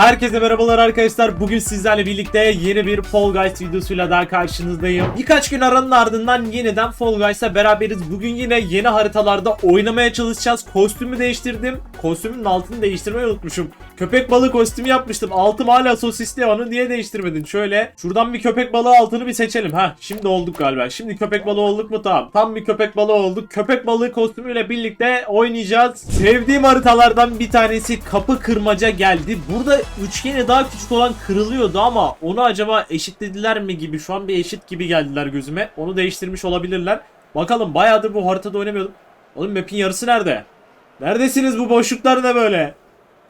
Herkese merhabalar arkadaşlar. Bugün sizlerle birlikte yeni bir Fall Guys videosuyla daha karşınızdayım. Birkaç gün aranın ardından yeniden Fall Guys'la beraberiz. Bugün yine yeni haritalarda oynamaya çalışacağız. Kostümü değiştirdim. Kostümün altını değiştirmeyi unutmuşum. Köpek balığı kostümü yapmıştım. Altım hala sosisli. Onu niye değiştirmedin? Şöyle şuradan bir köpek balığı altını bir seçelim. Ha şimdi olduk galiba. Şimdi köpek balığı olduk mu? Tamam. Tam bir köpek balığı olduk. Köpek balığı kostümüyle birlikte oynayacağız. Sevdiğim haritalardan bir tanesi kapı kırmaca geldi. Burada üçgeni daha küçük olan kırılıyordu ama onu acaba eşitlediler mi gibi şu an bir eşit gibi geldiler gözüme. Onu değiştirmiş olabilirler. Bakalım bayağıdır bu haritada oynamıyordum. Oğlum map'in yarısı nerede? Neredesiniz bu boşluklar ne böyle?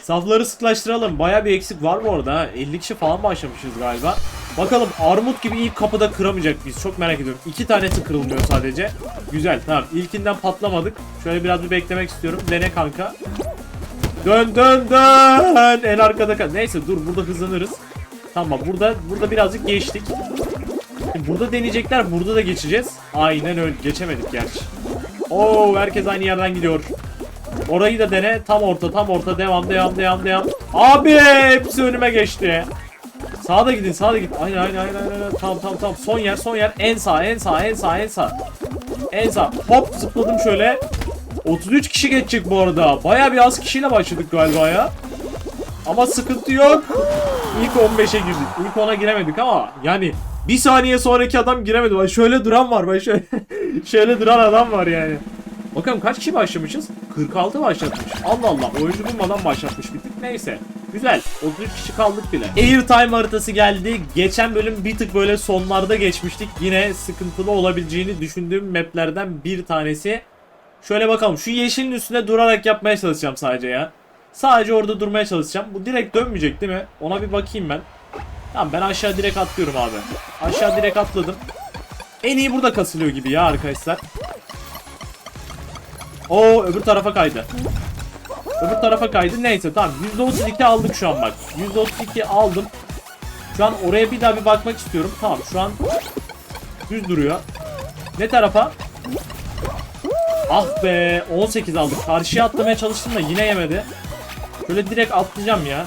Safları sıklaştıralım. Baya bir eksik var bu arada. ha. 50 kişi falan başlamışız galiba. Bakalım armut gibi ilk kapıda kıramayacak biz. Çok merak ediyorum. İki tanesi kırılmıyor sadece. Güzel tamam. İlkinden patlamadık. Şöyle biraz bir beklemek istiyorum. Dene kanka. Dön dön dön. En arkada kal. Neyse dur burada hızlanırız. Tamam burada burada birazcık geçtik. Burada deneyecekler. Burada da geçeceğiz. Aynen öyle. Geçemedik gerçi. Oo herkes aynı yerden gidiyor. Orayı da dene. Tam orta, tam orta. Devam, devam, devam, devam. Abi hepsi önüme geçti. Sağda gidin, sağda gidin. Aynen, aynen, aynen, aynen. Tamam, tamam, tamam. Son yer, son yer. En sağ, en sağ, en sağ, en sağ. En sağ. Hop zıpladım şöyle. 33 kişi geçecek bu arada. Baya bir az kişiyle başladık galiba ya. Ama sıkıntı yok. İlk 15'e girdik. İlk 10'a giremedik ama yani bir saniye sonraki adam giremedi. Şöyle duran var. Bak şöyle, şöyle duran adam var yani. Bakalım kaç kişi başlamışız? 46 başlatmış. Allah Allah oyuncu bulmadan başlatmış bir tık. Neyse. Güzel. 33 kişi kaldık bile. Airtime haritası geldi. Geçen bölüm bir tık böyle sonlarda geçmiştik. Yine sıkıntılı olabileceğini düşündüğüm maplerden bir tanesi. Şöyle bakalım. Şu yeşilin üstünde durarak yapmaya çalışacağım sadece ya. Sadece orada durmaya çalışacağım. Bu direkt dönmeyecek değil mi? Ona bir bakayım ben. Tamam ben aşağı direkt atlıyorum abi. Aşağı direkt atladım. En iyi burada kasılıyor gibi ya arkadaşlar. Oo öbür tarafa kaydı. Öbür tarafa kaydı. Neyse tamam. %32 aldık şu an bak. %32 aldım. Şu an oraya bir daha bir bakmak istiyorum. Tamam şu an düz duruyor. Ne tarafa? Ah be 18 aldık. Karşıya atlamaya çalıştım da yine yemedi. Şöyle direkt atlayacağım ya.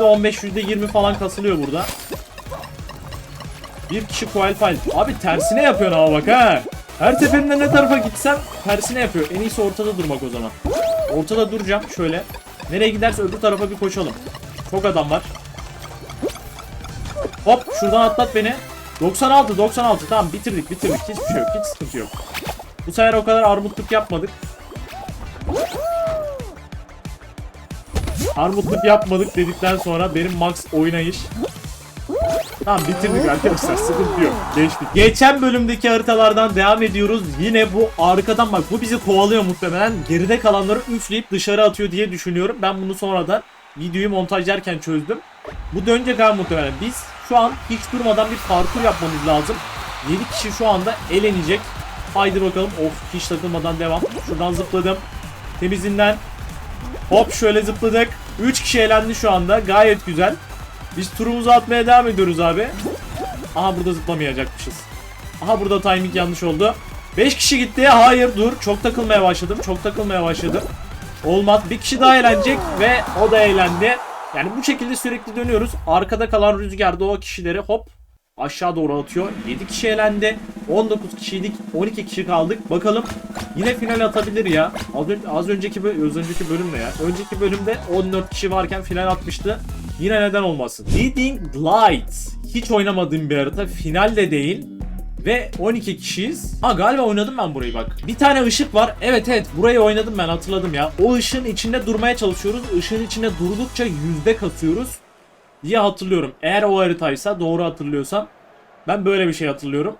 %15 %20 falan kasılıyor burada. Bir kişi qualified. Abi tersine yapıyorsun ama bak ha. Her seferinde ne tarafa gitsem tersine yapıyor. En iyisi ortada durmak o zaman. Ortada duracağım şöyle. Nereye giderse öbür tarafa bir koşalım. Çok adam var. Hop şuradan atlat beni. 96 96 tamam bitirdik bitirdik. Hiçbir şey yok hiç sıkıntı yok. Bu sefer o kadar armutluk yapmadık. Armutluk yapmadık dedikten sonra benim max oynayış. Tamam bitirdik arkadaşlar sıkıntı yok. Geçtik. Geçen bölümdeki haritalardan devam ediyoruz. Yine bu arkadan bak bu bizi kovalıyor muhtemelen. Geride kalanları üfleyip dışarı atıyor diye düşünüyorum. Ben bunu sonradan videoyu montajlarken çözdüm. Bu dönecek abi muhtemelen. Biz şu an hiç durmadan bir parkur yapmamız lazım. 7 kişi şu anda elenecek. Haydi bakalım. Of hiç takılmadan devam. Şuradan zıpladım. Temizinden. Hop şöyle zıpladık. 3 kişi elendi şu anda. Gayet güzel. Biz turumuzu atmaya devam ediyoruz abi. Aha burada zıplamayacakmışız. Aha burada timing yanlış oldu. 5 kişi gitti. Hayır dur. Çok takılmaya başladım. Çok takılmaya başladım. Olmaz. Bir kişi daha eğlenecek ve o da eğlendi. Yani bu şekilde sürekli dönüyoruz. Arkada kalan rüzgarda o kişileri hop aşağı doğru atıyor. 7 kişi elendi. 19 kişiydik. 12 kişi kaldık. Bakalım yine final atabilir ya. Az, ön- az önceki az önceki bölümde ya. Önceki bölümde 14 kişi varken final atmıştı. Yine neden olmasın. Leading Light. Hiç oynamadığım bir harita. Final de değil. Ve 12 kişiyiz. Ha galiba oynadım ben burayı bak. Bir tane ışık var. Evet evet burayı oynadım ben hatırladım ya. O ışığın içinde durmaya çalışıyoruz. Işığın içinde durdukça yüzde kasıyoruz diye hatırlıyorum. Eğer o haritaysa doğru hatırlıyorsam ben böyle bir şey hatırlıyorum.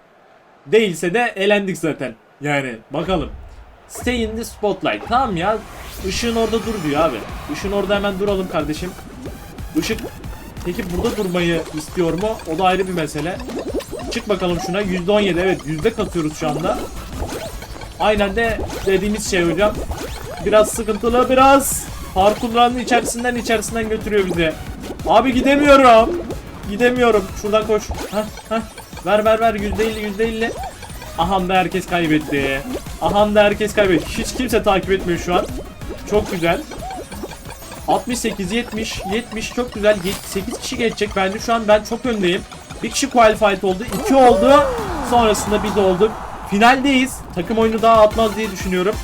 Değilse de elendik zaten. Yani bakalım. Stay in the spotlight. Tamam ya. Işığın orada dur diyor abi. Işığın orada hemen duralım kardeşim. Işık peki burada durmayı istiyor mu? O da ayrı bir mesele. Çık bakalım şuna. %17 evet yüzde katıyoruz şu anda. Aynen de dediğimiz şey hocam. Biraz sıkıntılı biraz. Parkurların içerisinden içerisinden götürüyor bizi. Abi gidemiyorum. Gidemiyorum. Şuradan koş. Heh, heh. Ver ver ver %50 %50. Aham da herkes kaybetti. Aham da herkes kaybetti. Hiç kimse takip etmiyor şu an. Çok güzel. 68, 70, 70 çok güzel. 8 kişi geçecek. Bence şu an ben çok öndeyim. Bir kişi qualified oldu. 2 oldu. Sonrasında biz olduk. Finaldeyiz. Takım oyunu daha atmaz diye düşünüyorum.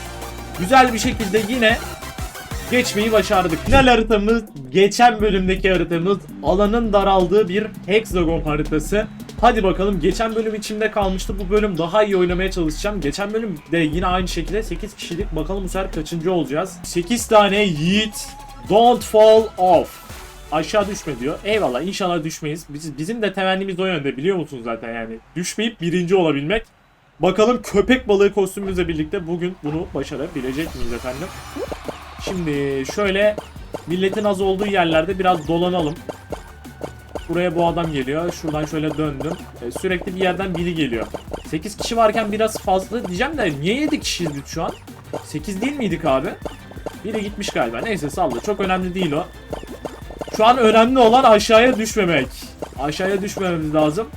Güzel bir şekilde yine geçmeyi başardık. Final haritamız geçen bölümdeki haritamız alanın daraldığı bir hexagon haritası. Hadi bakalım geçen bölüm içimde kalmıştı. Bu bölüm daha iyi oynamaya çalışacağım. Geçen bölüm de yine aynı şekilde 8 kişilik. Bakalım bu sefer kaçıncı olacağız. 8 tane yiğit. Don't fall off. Aşağı düşme diyor. Eyvallah inşallah düşmeyiz. Biz, bizim de temennimiz o yönde biliyor musunuz zaten yani. Düşmeyip birinci olabilmek. Bakalım köpek balığı kostümümüzle birlikte bugün bunu başarabilecek miyiz efendim? Şimdi şöyle milletin az olduğu yerlerde biraz dolanalım. Buraya bu adam geliyor. Şuradan şöyle döndüm. E, sürekli bir yerden biri geliyor. 8 kişi varken biraz fazla diyeceğim de niye 7 kişiyiz biz şu an? 8 değil miydik abi? Biri gitmiş galiba. Neyse salla. Çok önemli değil o. Şu an önemli olan aşağıya düşmemek. Aşağıya düşmememiz lazım.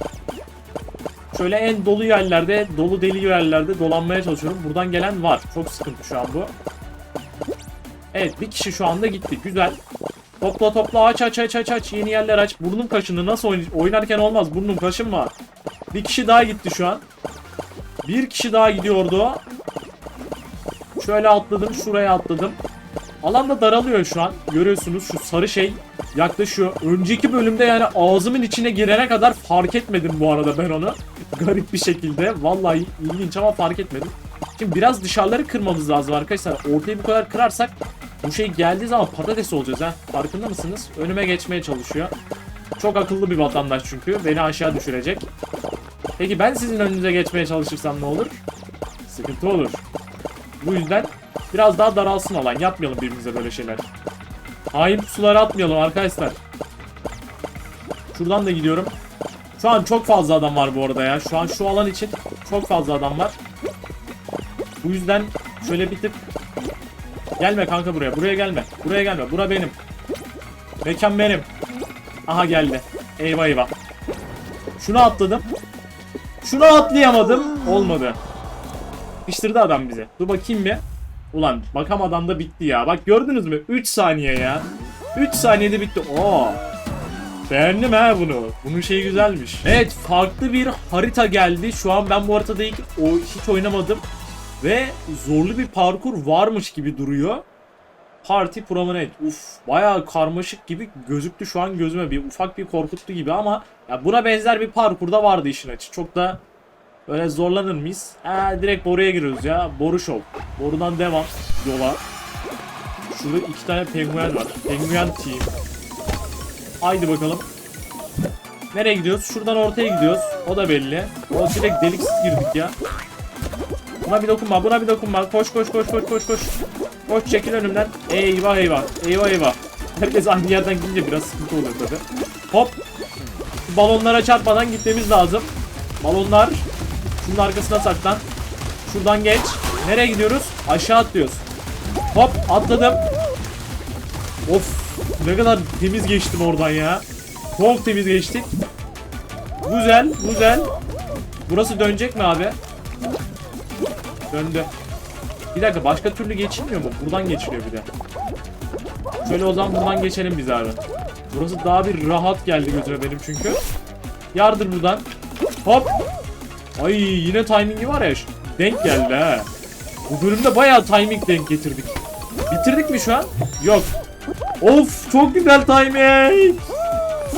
Şöyle en dolu yerlerde, dolu deli yerlerde dolanmaya çalışıyorum. Buradan gelen var. Çok sıkıntı şu an bu. Evet bir kişi şu anda gitti. Güzel. Topla topla aç aç aç aç aç. Yeni yerler aç. Burnum kaşındı. Nasıl oyn oynarken olmaz. Burnum kaşınma. Bir kişi daha gitti şu an. Bir kişi daha gidiyordu. Şöyle atladım. Şuraya atladım. Alan da daralıyor şu an. Görüyorsunuz şu sarı şey yaklaşıyor. Önceki bölümde yani ağzımın içine girene kadar fark etmedim bu arada ben onu. Garip bir şekilde. Vallahi ilginç ama fark etmedim. Şimdi biraz dışarıları kırmamız lazım arkadaşlar. Ortayı bu kadar kırarsak bu şey geldiği zaman patates olacağız ha. Farkında mısınız? Önüme geçmeye çalışıyor. Çok akıllı bir vatandaş çünkü. Beni aşağı düşürecek. Peki ben sizin önünüze geçmeye çalışırsam ne olur? Sıkıntı olur. Bu yüzden biraz daha daralsın alan. Yapmayalım birbirimize böyle şeyler. Hain pusuları atmayalım arkadaşlar. Şuradan da gidiyorum. Şu an çok fazla adam var bu arada ya. Şu an şu alan için çok fazla adam var. Bu yüzden şöyle bir tık Gelme kanka buraya. Buraya gelme. Buraya gelme. Bura benim. Mekan benim. Aha geldi. Eyvah eyvah. Şunu atladım. Şunu atlayamadım. Olmadı. Sıkıştırdı adam bize. Dur bakayım bir. Ulan bakamadan da bitti ya. Bak gördünüz mü? 3 saniye ya. 3 saniyede bitti. Oo. Beğendim ha bunu. Bunun şeyi güzelmiş. Evet farklı bir harita geldi. Şu an ben bu haritada ilk o, hiç oynamadım. Ve zorlu bir parkur varmış gibi duruyor. Party Promenade. Uf bayağı karmaşık gibi gözüktü şu an gözüme. Bir ufak bir korkuttu gibi ama ya buna benzer bir parkurda vardı işin açı. Çok da böyle zorlanır mıyız? Ee, direkt boruya giriyoruz ya. Boru şov. Borudan devam yola. Şurada iki tane penguen var. Penguen team. Haydi bakalım. Nereye gidiyoruz? Şuradan ortaya gidiyoruz. O da belli. O direkt deliksiz girdik ya. Buna bir dokunma, buna bir dokunma. Koş koş koş koş koş koş. Koş çekil önümden. Eyvah eyvah. Eyvah eyvah. Herkes aynı yerden gidince biraz sıkıntı oluyor tabi. Hop. Balonlara çarpmadan gitmemiz lazım. Balonlar. Şunun arkasına saklan. Şuradan geç. Nereye gidiyoruz? Aşağı atlıyoruz. Hop atladım. Of. Ne kadar temiz geçtim oradan ya. Çok temiz geçtik. Güzel, güzel. Burası dönecek mi abi? Döndü. Bir dakika başka türlü geçilmiyor mu? Buradan geçiliyor bir de. Şöyle o zaman buradan geçelim biz abi. Burası daha bir rahat geldi gözüme benim çünkü. Yardır buradan. Hop. Ay yine timingi var ya. Denk geldi ha. Bu bölümde bayağı timing denk getirdik. Bitirdik mi şu an? Yok. Of çok güzel timing.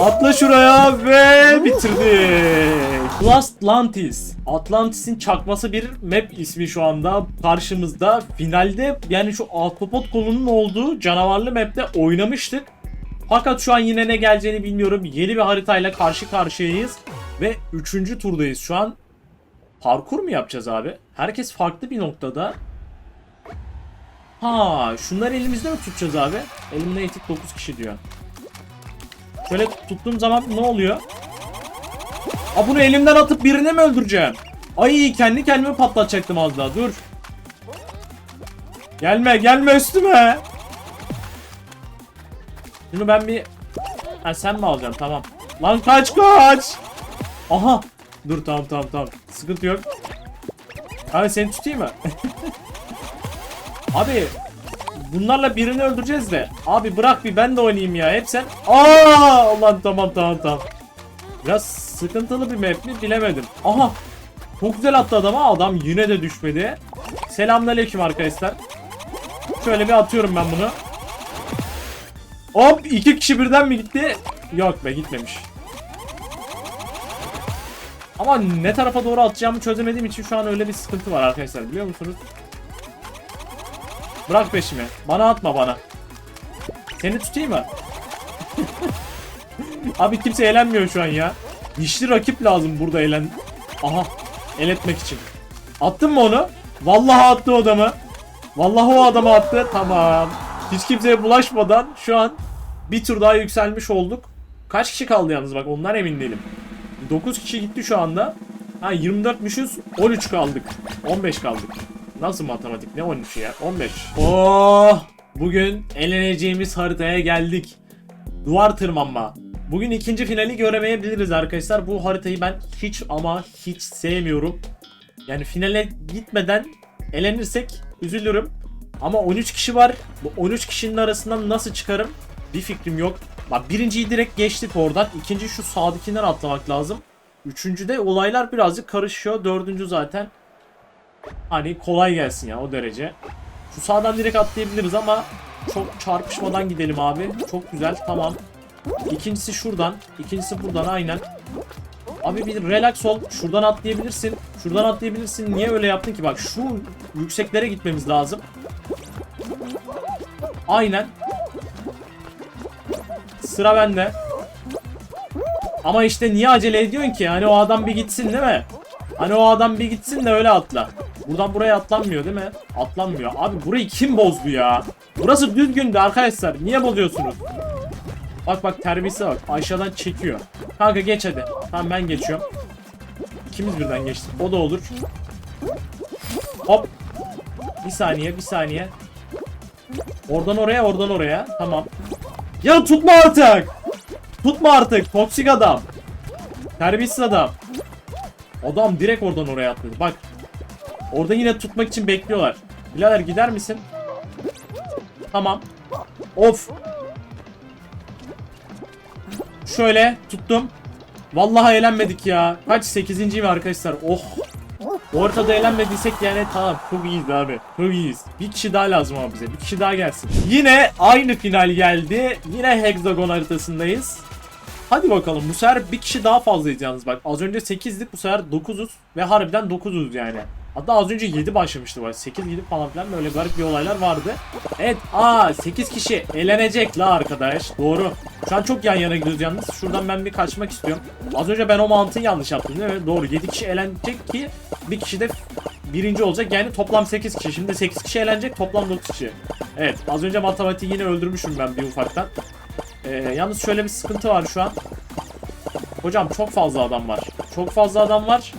Atla şuraya ve bitirdik. Last Atlantis. Atlantis'in çakması bir map ismi şu anda karşımızda. Finalde yani şu Ahtapot kolunun olduğu canavarlı map'te oynamıştık. Fakat şu an yine ne geleceğini bilmiyorum. Yeni bir haritayla karşı karşıyayız. Ve 3. turdayız şu an. Parkur mu yapacağız abi? Herkes farklı bir noktada. Ha, şunları elimizde mi tutacağız abi? Elimde etik 9 kişi diyor. Şöyle tuttuğum zaman ne oluyor? Aa bunu elimden atıp birini mi öldüreceğim? Ay kendi kendimi patlatacaktım az daha dur. Gelme gelme üstüme. Şunu ben bir... Ha sen mi alacaksın tamam. Lan kaç kaç. Aha. Dur tamam tamam tamam. Sıkıntı yok. Abi seni tutayım mı? Abi bunlarla birini öldüreceğiz de. Abi bırak bir ben de oynayayım ya. Hep sen. Aa ulan tamam tamam tamam. Biraz sıkıntılı bir map mi bilemedim. Aha. Çok güzel attı adam adam yine de düşmedi. Selamünaleyküm arkadaşlar. Şöyle bir atıyorum ben bunu. Hop iki kişi birden mi gitti? Yok be gitmemiş. Ama ne tarafa doğru atacağımı çözemediğim için şu an öyle bir sıkıntı var arkadaşlar biliyor musunuz? Bırak peşimi. Bana atma bana. Seni tutayım mı? Abi kimse eğlenmiyor şu an ya. Dişli rakip lazım burada eğlen... Aha. El etmek için. Attın mı onu? Vallahi attı o adamı. Vallahi o adamı attı. Tamam. Hiç kimseye bulaşmadan şu an bir tur daha yükselmiş olduk. Kaç kişi kaldı yalnız bak onlar emin değilim. 9 kişi gitti şu anda. Ha 24'müşüz 13 kaldık. 15 kaldık. Nasıl matematik ne 13 ya 15. Oh bugün eleneceğimiz haritaya geldik. Duvar tırmanma. Bugün ikinci finali göremeyebiliriz arkadaşlar. Bu haritayı ben hiç ama hiç sevmiyorum. Yani finale gitmeden elenirsek üzülürüm. Ama 13 kişi var. Bu 13 kişinin arasından nasıl çıkarım? Bir fikrim yok. Bak birinciyi direkt geçtik oradan. İkinci şu sağdakinden atlamak lazım. Üçüncüde olaylar birazcık karışıyor. Dördüncü zaten hani kolay gelsin ya o derece. Şu sağdan direkt atlayabiliriz ama çok çarpışmadan gidelim abi. Çok güzel tamam. İkincisi şuradan. ikincisi buradan aynen. Abi bir relax ol. Şuradan atlayabilirsin. Şuradan atlayabilirsin. Niye öyle yaptın ki? Bak şu yükseklere gitmemiz lazım. Aynen. Sıra bende. Ama işte niye acele ediyorsun ki? Hani o adam bir gitsin değil mi? Hani o adam bir gitsin de öyle atla. Buradan buraya atlanmıyor değil mi? Atlanmıyor. Abi burayı kim bozdu ya? Burası düzgündü arkadaşlar. Niye bozuyorsunuz? Bak bak terbiyesi bak. Aşağıdan çekiyor. Kanka geç hadi. Tamam ben geçiyorum. İkimiz birden geçtik. O da olur. Hop. Bir saniye bir saniye. Oradan oraya oradan oraya. Tamam. Ya tutma artık. Tutma artık. Toksik adam. Terbiyesiz adam. Adam direkt oradan oraya atladı. Bak. Orada yine tutmak için bekliyorlar. Birader gider misin? Tamam. Of. Şöyle tuttum. Vallahi eğlenmedik ya. Kaç? 8. mi arkadaşlar? Oh. Bu ortada eğlenmediysek yani tamam çok iyiyiz abi. Çok iyiyiz. Bir kişi daha lazım ama bize. Bir kişi daha gelsin. Yine aynı final geldi. Yine hexagon haritasındayız. Hadi bakalım bu sefer bir kişi daha fazlayız yalnız bak. Az önce 8'dik bu sefer 9'uz ve harbiden 9'uz yani. Hatta az önce 7 başlamıştı bak. 8 gidip falan filan böyle garip bir olaylar vardı. Evet aa 8 kişi elenecek la arkadaş. Doğru. Şu an çok yan yana gidiyoruz yalnız. Şuradan ben bir kaçmak istiyorum. Az önce ben o mantığı yanlış yaptım değil mi? Doğru 7 kişi elenecek ki bir kişi de birinci olacak. Yani toplam 8 kişi. Şimdi 8 kişi elenecek toplam 9 kişi. Evet az önce matematiği yine öldürmüşüm ben bir ufaktan. Ee, yalnız şöyle bir sıkıntı var şu an. Hocam çok fazla adam var. Çok fazla adam var.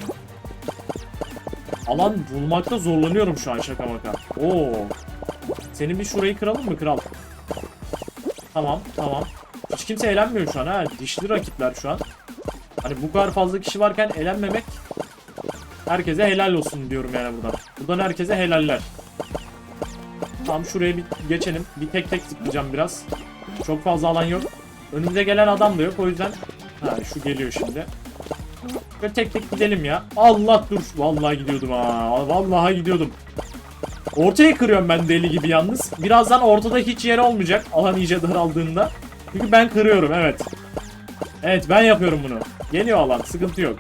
Alan bulmakta zorlanıyorum şu an şaka maka. Oo. Senin bir şurayı kıralım mı kral? Tamam tamam. Hiç kimse eğlenmiyor şu an ha. Dişli rakipler şu an. Hani bu kadar fazla kişi varken eğlenmemek herkese helal olsun diyorum yani buradan. Buradan herkese helaller. Tamam şuraya bir geçelim. Bir tek tek zıplayacağım biraz. Çok fazla alan yok. Önümüze gelen adam da yok o yüzden. Ha şu geliyor şimdi. Böyle tek tek gidelim ya. Allah dur. Vallahi gidiyordum ha. Vallahi gidiyordum. Ortaya kırıyorum ben deli gibi yalnız. Birazdan ortada hiç yer olmayacak. Alan iyice daraldığında. Çünkü ben kırıyorum evet. Evet ben yapıyorum bunu. Geliyor alan sıkıntı yok.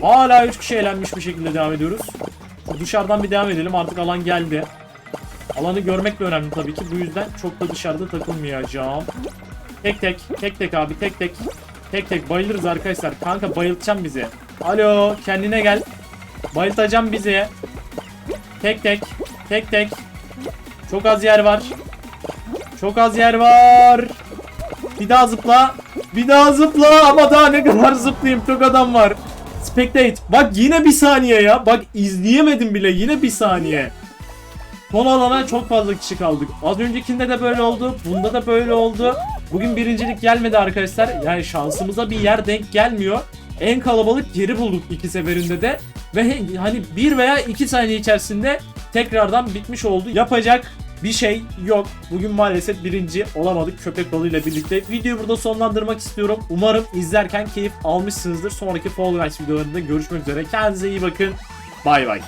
Hala 3 kişi eğlenmiş bir şekilde devam ediyoruz. Şu dışarıdan bir devam edelim artık alan geldi. Alanı görmek de önemli tabii ki. Bu yüzden çok da dışarıda takılmayacağım. Tek tek, tek tek abi, tek tek. Tek tek bayılırız arkadaşlar. Kanka bayıltacağım bizi. Alo, kendine gel. Bayıltacağım bizi. Tek tek, tek tek. Çok az yer var. Çok az yer var. Bir daha zıpla. Bir daha zıpla ama daha ne kadar zıplayayım çok adam var. Spectate. Bak yine bir saniye ya. Bak izleyemedim bile yine bir saniye. Son alana çok fazla kişi kaldık. Az öncekinde de böyle oldu. Bunda da böyle oldu. Bugün birincilik gelmedi arkadaşlar. Yani şansımıza bir yer denk gelmiyor. En kalabalık yeri bulduk iki seferinde de. Ve hani bir veya iki saniye içerisinde tekrardan bitmiş oldu. Yapacak bir şey yok. Bugün maalesef birinci olamadık köpek balığıyla birlikte. Videoyu burada sonlandırmak istiyorum. Umarım izlerken keyif almışsınızdır. Sonraki Fall Guys videolarında görüşmek üzere. Kendinize iyi bakın. Bay bay.